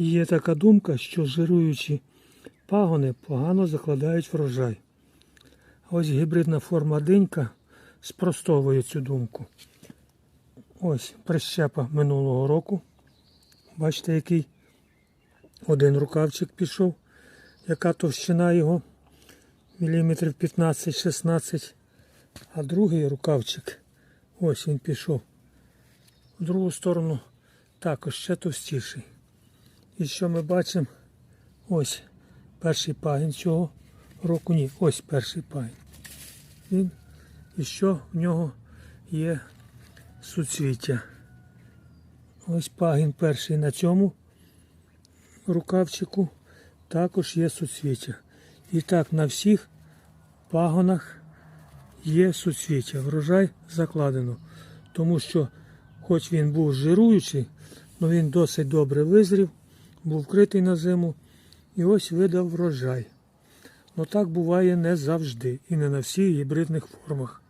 Є така думка, що жируючі пагони погано закладають врожай. Ось гібридна форма динька спростовує цю думку. Ось прищепа минулого року. Бачите, який один рукавчик пішов, яка товщина його міліметрів 15-16, а другий рукавчик, ось він пішов. В другу сторону також ще товстіший. І що ми бачимо? Ось перший пагін цього року. Ні, ось перший пагін. Він і що в нього є суцвіття. Ось пагін перший на цьому рукавчику також є суцвіття. І так на всіх пагонах є суцвіття. Врожай закладено. Тому що, хоч він був жируючий, але він досить добре визрів, був вкритий на зиму і ось видав врожай. Ну так буває не завжди і не на всіх гібридних формах.